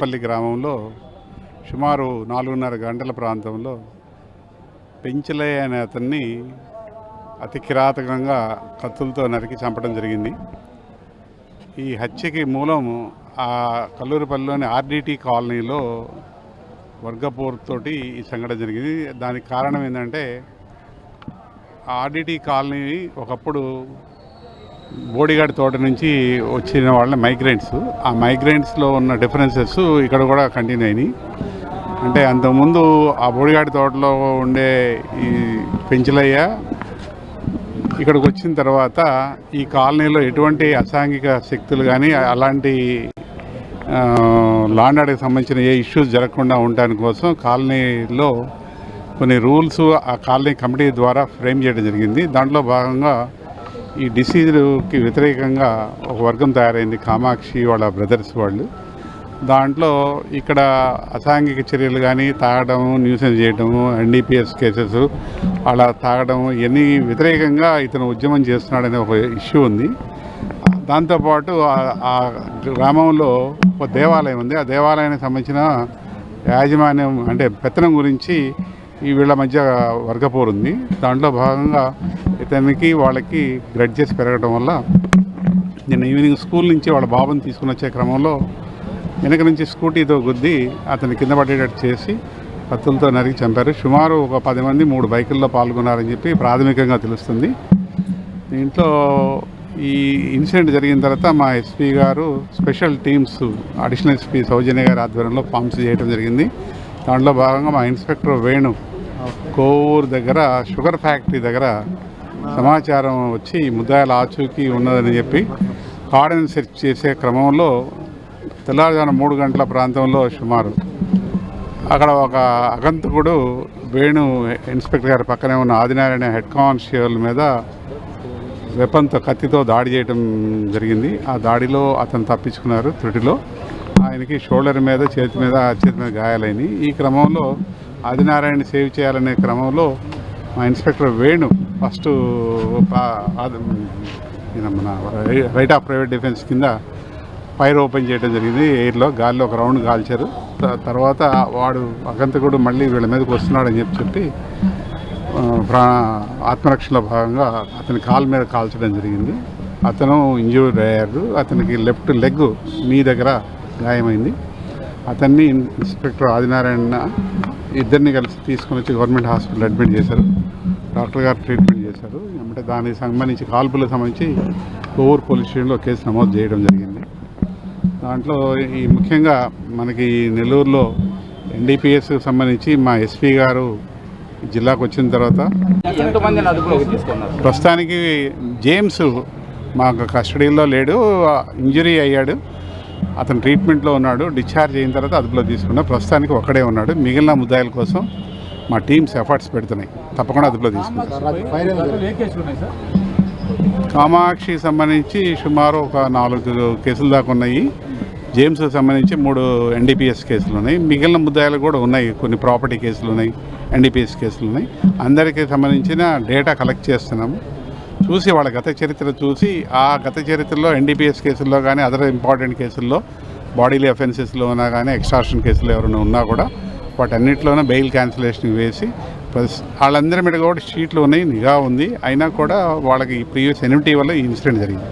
తాడేపల్లి గ్రామంలో సుమారు నాలుగున్నర గంటల ప్రాంతంలో పెంచలే అనే అతన్ని అతి కిరాతకంగా కత్తులతో నరికి చంపడం జరిగింది. ఈ హత్యకి మూలం ఆ కల్లూరుపల్లిలోని ఆర్డిటి కాలనీలో వర్గపోర్తోటి ఈ సంఘటన జరిగింది. దానికి కారణం ఏంటంటే ఆర్డిటి కాలనీ ఒకప్పుడు బోడిగాడి తోట నుంచి వచ్చిన వాళ్ళ మైగ్రెంట్స్ ఆ మైగ్రెంట్స్లో ఉన్న డిఫరెన్సెస్ ఇక్కడ కూడా కంటిన్యూ అయినాయి. అంటే అంతకుముందు ఆ బోడిగాడి తోటలో ఉండే ఈ పెంచలయ్య ఇక్కడికి వచ్చిన తర్వాత ఈ కాలనీలో ఎటువంటి అసాంఘిక శక్తులు కానీ అలాంటి లాండాడికి సంబంధించిన ఏ ఇష్యూస్ జరగకుండా ఉండడానికి కోసం కాలనీలో కొన్ని రూల్స్ ఆ కాలనీ కమిటీ ద్వారా ఫ్రేమ్ చేయడం జరిగింది. దాంట్లో భాగంగా ఈ డిసీజ్కి వ్యతిరేకంగా ఒక వర్గం తయారైంది కామాక్షి వాళ్ళ బ్రదర్స్ వాళ్ళు. దాంట్లో ఇక్కడ అసాంఘిక చర్యలు కానీ తాగడం న్యూసెన్స్ చేయడము ఎన్డీపీఎస్ కేసెస్ అలా తాగడం ఇవన్నీ వ్యతిరేకంగా ఇతను ఉద్యమం చేస్తున్నాడనే ఒక ఇష్యూ ఉంది. దాంతోపాటు ఆ- ఆ గ్రామంలో ఒక దేవాలయం ఉంది. ఆ దేవాలయానికి సంబంధించిన యాజమాన్యం అంటే పెత్తనం గురించి ఈ వీళ్ళ మధ్య వర్గపోరు ఉంది. దాంట్లో భాగంగా అతనికి వాళ్ళకి గ్రడ్జెస్ పెరగడం వల్ల నిన్న ఈవినింగ్ స్కూల్ నుంచి వాళ్ళ బాబుని తీసుకుని వచ్చే క్రమంలో వెనక నుంచి స్కూటీతో గుద్ది అతని కింద పడేటట్టు చేసి కత్తులతో నరికి చంపారు. సుమారు ఒక పది మంది మూడు బైకుల్లో పాల్గొన్నారని చెప్పి ప్రాథమికంగా తెలుస్తుంది. దీంట్లో ఈ ఇన్సిడెంట్ జరిగిన తర్వాత మా ఎస్పీ గారు special teams additional SP Soujanya గారి ఆధ్వర్యంలో ఫామ్స్ చేయడం జరిగింది. దాంట్లో భాగంగా మా ఇన్స్పెక్టర్ వేణు కోవూరు దగ్గర షుగర్ ఫ్యాక్టరీ దగ్గర సమాచారం వచ్చి ముద్దాయిల ఆచూకీ ఉన్నదని చెప్పి కార్డన్ సెర్చ్ చేసే క్రమంలో తెల్లవారుజామున మూడు గంటల ప్రాంతంలో సుమారు అక్కడ ఒక అగంతకుడు వేణు ఇన్స్పెక్టర్ గారి పక్కనే ఉన్న ఆదినారాయణ హెడ్ కానిస్టేబుల్ మీద వెపన్తో కత్తితో దాడి చేయడం జరిగింది. ఆ దాడిలో అతను తప్పించుకున్నారు త్రుటిలో. ఆయనకి షోల్డర్ మీద చేతి మీద చేతి మీద గాయాలైనవి ఈ క్రమంలో ఆదినారాయణ సేవ్ చేయాలనే క్రమంలో మా ఇన్స్పెక్టర్ వేణు ఫస్ట్ మన రైట్ ఆఫ్ ప్రైవేట్ డిఫెన్స్ కింద ఫైర్ ఓపెన్ చేయడం జరిగింది ఎయిర్లో. గాలిలో ఒక రౌండ్ కాల్చారు త- తర్వాత వాడు అగంతకుడు మళ్ళీ వీళ్ళ మీదకి వస్తున్నాడని చెప్పి చెప్పి ప్రాణ ప్రా ఆత్మరక్షణలో భాగంగా అతని కాలు మీద కాల్చడం జరిగింది. అతను ఇంజూర్డ్ అయ్యారు. అతనికి లెఫ్ట్ లెగ్ మీ దగ్గర గాయమైంది. అతన్ని ఇన్స్పెక్టర్ ఆదినారాయణ ఇద్దరిని కలిసి తీసుకుని వచ్చి గవర్నమెంట్ హాస్పిటల్ అడ్మిట్ చేశారు. డాక్టర్ గారు ట్రీట్మెంట్ చేశారు. అంటే దానికి సంబంధించి కాల్పులకు సంబంధించి కోవూరు పోలీస్ స్టేషన్లో కేసు నమోదు చేయడం జరిగింది. దాంట్లో ఈ ముఖ్యంగా మనకి నెల్లూరులో ఎన్డీపీఎస్ సంబంధించి మా ఎస్పీ గారు జిల్లాకు వచ్చిన తర్వాత ప్రస్తుతానికి జేమ్స్ మాకు కస్టడీలో లేడు. ఇంజరీ అయ్యాడు. అతను ట్రీట్మెంట్లో ఉన్నాడు డిశ్చార్జ్ అయిన తర్వాత అదుపులో తీసుకున్నాం ప్రస్తుతానికి ఒక్కడే ఉన్నాడు. మిగిలిన ముద్దాయిల కోసం మా టీమ్స్ ఎఫర్ట్స్ పెడుతున్నాయి. తప్పకుండా అదుపులో తీసుకుంటాం. కామాక్షికి కామాక్షి సంబంధించి సుమారు ఒక నాలుగు కేసులు దాకా ఉన్నాయి. జేమ్స్ సంబంధించి మూడు ఎన్డీపీఎస్ కేసులు ఉన్నాయి. మిగిలిన ముద్దాయిలు కూడా ఉన్నాయి. కొన్ని ప్రాపర్టీ కేసులు ఉన్నాయి ఎన్డీపీఎస్ కేసులు ఉన్నాయి. అందరికీ సంబంధించిన డేటా కలెక్ట్ చేస్తున్నాము. చూసి వాళ్ళ గత చరిత్ర చూసి ఆ గత చరిత్రలో ఎన్డీపీఎస్ కేసుల్లో కానీ అదర్ ఇంపార్టెంట్ కేసుల్లో బాడీలీ అఫెన్సెస్లో ఉన్నా కానీ ఎక్స్ట్రాషన్ కేసులు ఎవరైనా ఉన్నా కూడా వాటన్నిటిలోనే బెయిల్ క్యాన్సిలేషన్ వేసి ప్లస్ వాళ్ళందరి మీద కూడా షీట్లు ఉన్నాయి నిఘా ఉంది. అయినా కూడా వాళ్ళకి ప్రీవియస్ ఎనిమిటీ వల్ల ఈ ఇన్సిడెంట్ జరిగింది.